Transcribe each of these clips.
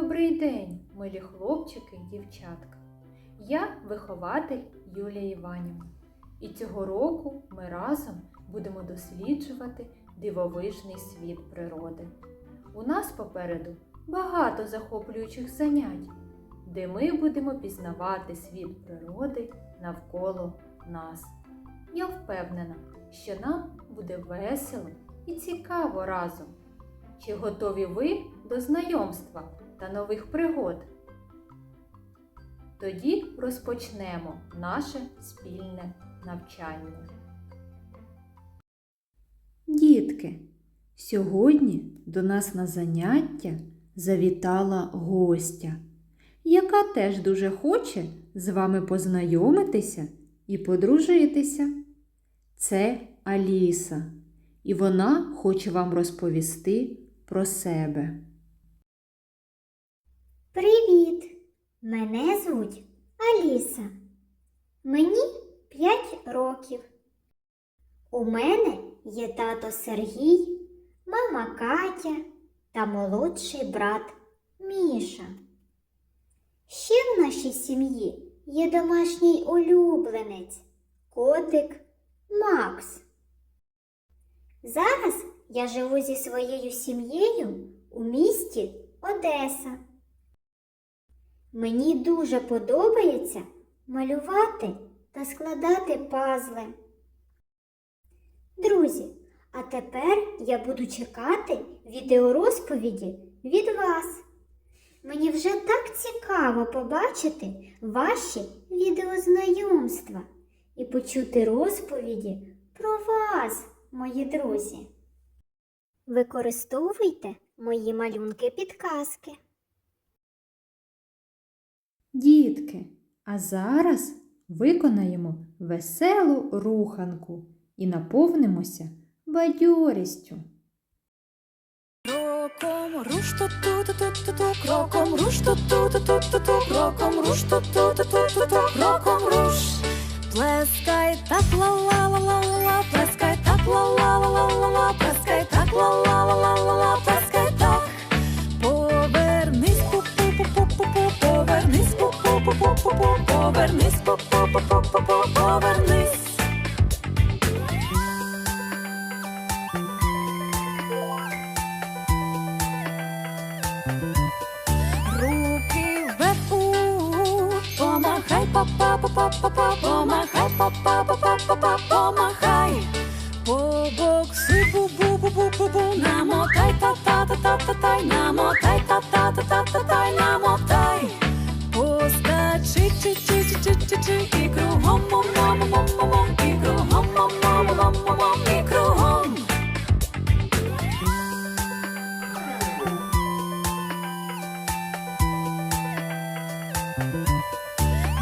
Добрий день, милі хлопчики і дівчатка. Я вихователь Юлія Іванівна. І цього року ми разом будемо досліджувати дивовижний світ природи. У нас попереду багато захоплюючих занять, де ми будемо пізнавати світ природи навколо нас. Я впевнена, що нам буде весело і цікаво разом. Чи готові ви до знайомства та нових пригод? Тоді розпочнемо наше спільне навчання. Дітки, сьогодні до нас на заняття завітала гостя, яка теж дуже хоче з вами познайомитися і подружитися. Це Аліса, і вона хоче вам розповісти про себе. Привіт! Мене звуть Аліса. Мені 5 років. У мене є тато Сергій, мама Катя та молодший брат Міша. Ще в нашій сім'ї є домашній улюбленець, котик Макс. Зараз я живу зі своєю сім'єю у місті Одеса. Мені дуже подобається малювати та складати пазли. Друзі, а тепер я буду чекати відеорозповіді від вас. Мені вже так цікаво побачити ваші відеознайомства і почути розповіді про вас, мої друзі. Використовуйте мої малюнки підказки. Дітки, а зараз виконаємо веселу руханку і наповнимося бадьорістю. Кроком руш ту ту ту ту кроком руш ту ту ту ту кроком руш ту ту ту ту кроком руш плескай так ла ла ла ла ла плескай так ла ла ла ла ла плескай так ла ла ла ла ла плескай повернись повернись Руки вверху, помахай, па па па па па па помахай, па па па па па па помахай. Побокси бу бу бу бу бу бу намотай та та та та та тай намотай та та та та та тай намотай. І кругом мом мом мом мом мом і кругом мом мом мом мом мом і кругом.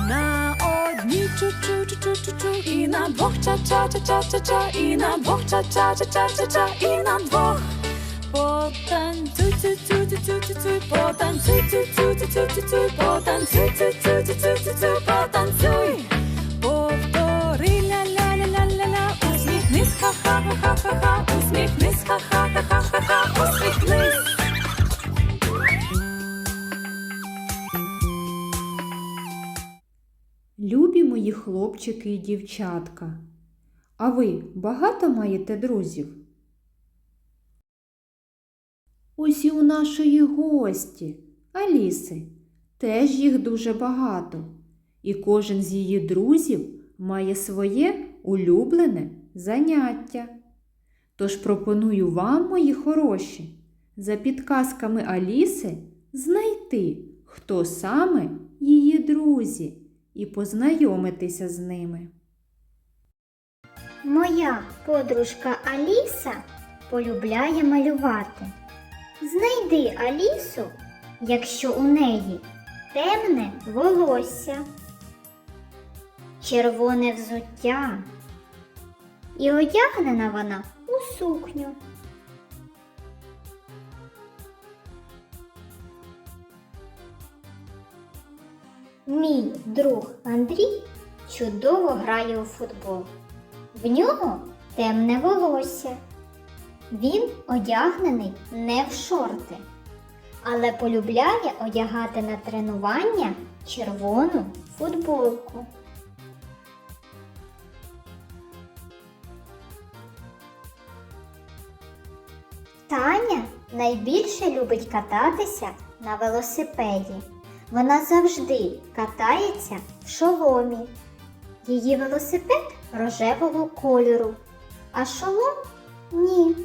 На одній чу-чу-чу-чу-чу-чу І на двох ча-ча-ча-ча-ча-ча І на двох ча-ча-ча-ча-ча-ча І на двох Потанцюй, цю цю цю цю цю цю Потанцюй, цю цю цю цю цю цю Потанцюй, цю цю цю цю цю цю Потанцюй Повтори ля-ля-ля-ля-ля-ля Усміхнись, ха-ха-ха-ха-ха Усміхнись, ха-ха-ха-ха-ха Усміхнись Любі мої хлопчики і дівчатка. А ви багато маєте друзів? Ось у нашої гості, Аліси, теж їх дуже багато, і кожен з її друзів має своє улюблене заняття. Тож пропоную вам, мої хороші, за підказками Аліси знайти, хто саме її друзі, і познайомитися з ними. Моя подружка Аліса полюбляє малювати. Знайди Алісу, якщо у неї темне волосся, червоне взуття, і одягнена вона у сукню. Мій друг Андрій чудово грає у футбол. В нього темне волосся. Він одягнений не в шорти, але полюбляє одягати на тренування червону футболку. Таня найбільше любить кататися на велосипеді. Вона завжди катається в шоломі. Її велосипед рожевого кольору, а шолом ні.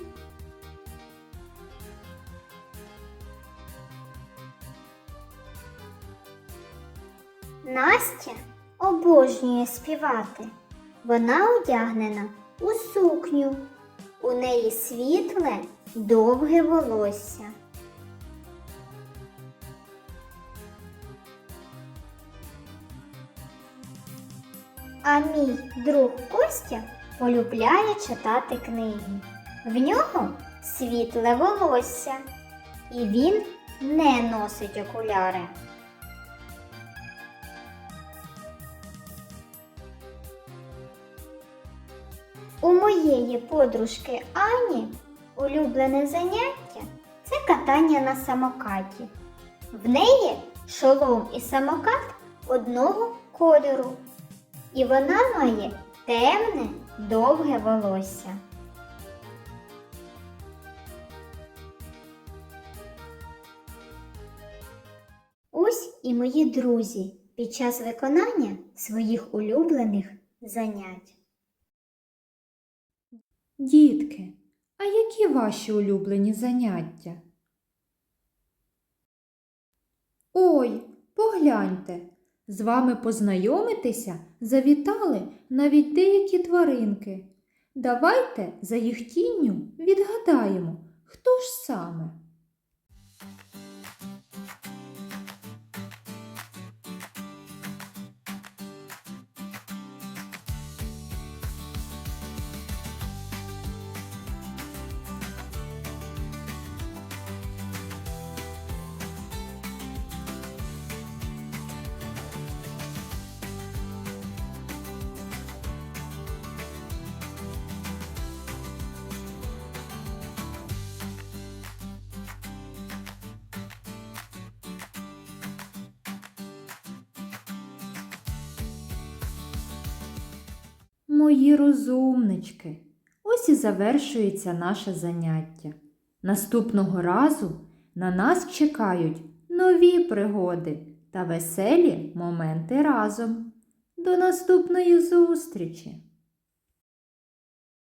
Настя обожнює співати. Вона одягнена у сукню. У неї світле, довге волосся. А мій друг Костя полюбляє читати книги. В нього світле волосся, і він не носить окуляри. У моєї подружки Ані улюблене заняття це катання на самокаті. В неї шолом і самокат одного кольору, і вона має темне довге волосся. Ось і мої друзі під час виконання своїх улюблених занять. Дітки, а які ваші улюблені заняття? Ой, погляньте, з вами познайомитися завітали навіть деякі тваринки. Давайте за їх тінню відгадаємо, хто ж саме. Мої розумнички, ось і завершується наше заняття. Наступного разу на нас чекають нові пригоди та веселі моменти разом. До наступної зустрічі!